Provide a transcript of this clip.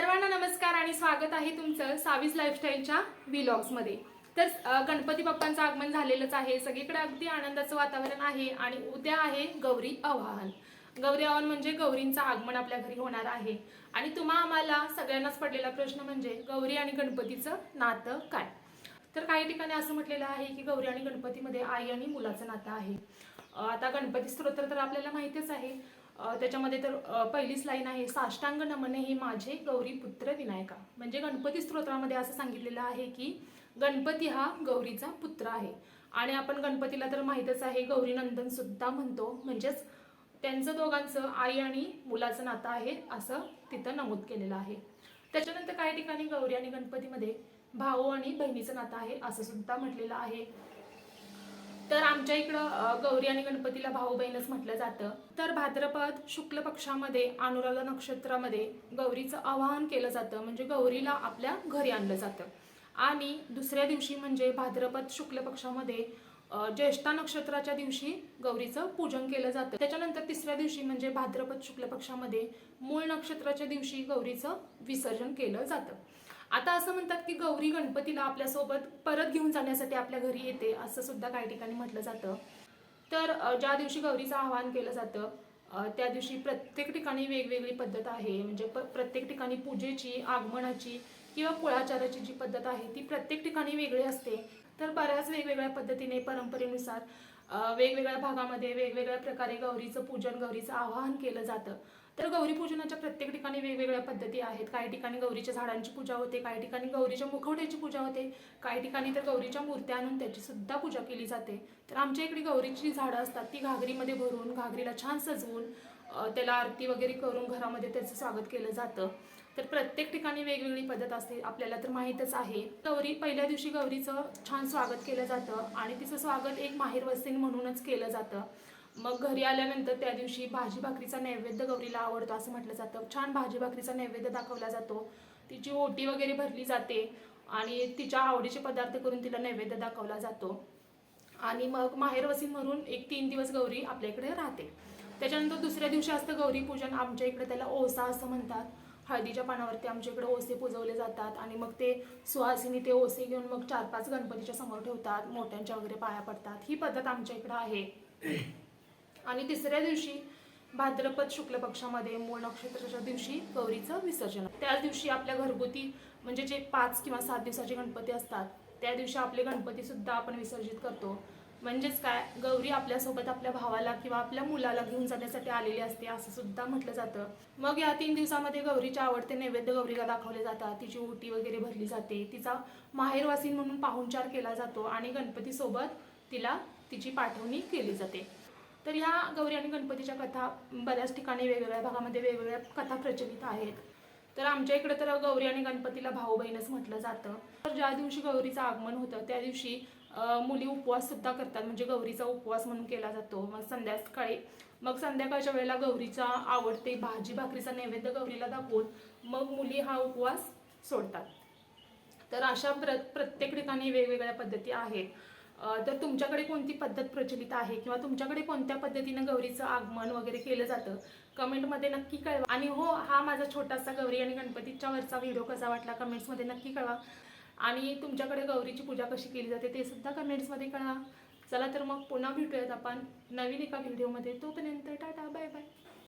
सर्वांना नमस्कार आणि स्वागत आहे तुमचं सावीस लाईफस्टाईलच्या व्हिलॉग्समध्ये तर गणपती बाप्पांचं आगमन झालेलंच आहे. सगळीकडे अगदी आनंदाचं वातावरण आहे आणि उद्या आहे गौरी आवाहन. गौरी आवाहन म्हणजे गौरींचं आगमन आपल्या घरी होणार आहे. आणि तुम्हा आम्हाला सगळ्यांनाच पडलेला प्रश्न म्हणजे गौरी आणि गणपतीचं नातं काय? तर काही ठिकाणी असं म्हटलेलं आहे की गौरी आणि गणपतीमध्ये आई आणि मुलाचं नातं आहे. आता गणपती स्तोत्र तर आपल्याला माहितीच आहे. त्याच्यामध्ये तर पहिलीच लाईन आहे साष्टांग नमने हे माझे गौरी पुत्र विनायका. म्हणजे गणपती स्तोत्रामध्ये असं सांगितलेलं आहे की गणपती हा गौरीचा पुत्र आहे. आणि आपण गणपतीला तर माहीतच आहे गौरी नंदन सुद्धा म्हणतो. म्हणजेच त्यांचं दोघांचं आई आणि मुलाचं नातं आहे असं तिथं नमूद केलेलं आहे. त्याच्यानंतर काही ठिकाणी गौरी आणि गणपतीमध्ये भाऊ आणि बहिणीचं नातं आहे असं सुद्धा म्हटलेलं आहे. तर आमच्या इकडं गौरी आणि गणपतीला भाऊ बहीणच म्हटलं जातं. तर भाद्रपद शुक्ल पक्षामध्ये अनुराधा नक्षत्रामध्ये गौरीचं आवाहन केलं जातं. म्हणजे गौरीला आपल्या घरी आणलं जातं. आणि दुसऱ्या दिवशी म्हणजे भाद्रपद शुक्ल पक्षामध्ये ज्येष्ठा नक्षत्राच्या दिवशी गौरीचं पूजन केलं जातं. त्याच्यानंतर तिसऱ्या दिवशी म्हणजे भाद्रपद शुक्ल पक्षामध्ये मूळ नक्षत्राच्या दिवशी गौरीचं विसर्जन केलं जातं. आता असं म्हणतात की गौरी गणपतीला आपल्यासोबत परत घेऊन जाण्यासाठी आपल्या घरी येते असं सुद्धा काही ठिकाणी म्हटलं जातं. तर ज्या दिवशी गौरीचं आवाहन केलं जातं त्या दिवशी प्रत्येक ठिकाणी वेगवेगळी पद्धत आहे. म्हणजे प- प्रत्येक ठिकाणी पूजेची आगमनाची किंवा कुळाचाराची जी पद्धत आहे ती प्रत्येक ठिकाणी वेगळी असते. तर बऱ्याच वेगवेगळ्या पद्धतीने परंपरेनुसार वेगवेगळ्या भागामध्ये वेगवेगळ्या प्रकारे गौरीचं पूजन गौरीचं आवाहन केलं जातं. तर गौरी पूजनाच्या प्रत्येक ठिकाणी वेगवेगळ्या पद्धती आहेत. काही ठिकाणी गौरीच्या झाडांची पूजा होते काही ठिकाणी गौरीच्या मुखवट्याची पूजा होते काही ठिकाणी तर गौरीच्या मूर्त्या आणून त्याची सुद्धा पूजा केली जाते. तर आमच्या इकडे गौरीची जी झाडं असतात ती घागरीमध्ये भरून घागरीला छान सजवून त्याला आरती वगैरे करून घरामध्ये त्याचं स्वागत केलं जातं. तर प्रत्येक ठिकाणी वेगवेगळी पद्धत असते आपल्याला तर माहीतच आहे. गौरी पहिल्या दिवशी गौरीचं छान स्वागत केलं जातं आणि तिचं स्वागत एक माहेर वस्तीन म्हणूनच केलं जातं. मग घरी आल्यानंतर त्या दिवशी भाजी भाकरीचा नैवेद्य गौरीला आवडतो असं म्हटलं जातं. छान भाजी भाकरीचा नैवेद्य दाखवला जातो. तिची ओटी वगैरे भरली जाते आणि तिच्या आवडीचे पदार्थ करून तिला नैवेद्य दाखवला जातो. आणि मग माहेरवसी म्हणून एक तीन दिवस गौरी आपल्या इकडे राहते. त्याच्यानंतर दुसऱ्या दिवशी असतं गौरी पूजन. आमच्या इकडे त्याला ओसा असं म्हणतात. हळदीच्या पानावरती आमच्या इकडे ओसे पुजवले जातात आणि मग ते सुहासिनी ते ओसे घेऊन मग चार पाच गणपतीच्या समोर ठेवतात. मोठ्यांच्या वगैरे पाया पडतात. ही पद्धत आमच्या इकडं आहे. आणि तिसऱ्या दिवशी भाद्रपद शुक्ल पक्षामध्ये मूळ नक्षत्राच्या दिवशी गौरीचं विसर्जन. त्याच दिवशी आपल्या घरगुती म्हणजे जे पाच किंवा सात दिवसाचे गणपती असतात त्या दिवशी आपले गणपती सुद्धा आपण विसर्जित करतो. म्हणजेच काय? गौरी आपल्यासोबत आपल्या भावाला किंवा आपल्या मुलाला घेऊन जाण्यासाठी आलेली असते असं सुद्धा म्हटलं जातं. मग या तीन दिवसामध्ये गौरीचे आवडते नैवेद्य गौरीला दाखवले जातात. तिची ओटी वगैरे भरली जाते. तिचा माहेरवासीन म्हणून पाहुणचार केला जातो आणि गणपतीसोबत तिला तिची पाठवणी केली जाते. तर ह्या गौरी आणि गणपतीच्या कथा बऱ्याच ठिकाणी वेगवेगळ्या भागामध्ये वेगवेगळ्या कथा प्रचलित आहेत. तर आमच्या इकडे तर गौरी आणि गणपतीला भाऊ बहीणच म्हटलं जातं. तर ज्या दिवशी गौरीचं आगमन होतं त्या दिवशी मुली उपवास सुद्धा करतात. म्हणजे गौरीचा उपवास म्हणून केला जातो. मग संध्याकाळी मग संध्याकाळच्या वेळेला गौरीचा आवडते भाजी भाकरीचा नैवेद्य गौरीला दाखवून मग मुली हा उपवास सोडतात. तर अशा प्र प्रत्येक ठिकाणी वेगवेगळ्या पद्धती आहेत. तर तुमच्याकडे कोणती पद्धत प्रचलित आहे? किंवा तुमच्याकडे कोणत्या पद्धतीनं गौरीचं आगमन वगैरे केलं जातं? कमेंटमध्ये नक्की कळवा. आणि हो हा माझा छोटासा गौरी आणि गणपतीच्या वरचा व्हिडिओ कसा वाटला कमेंट्समध्ये नक्की कळवा. आणि तुमच्याकडे गौरीची पूजा कशी केली जाते ते सुद्धा कमेंट्समध्ये कळवा. चला तर मग पुन्हा भेटूयात आपण नवीन एका व्हिडिओमध्ये. तोपर्यंत टाटा बाय बाय.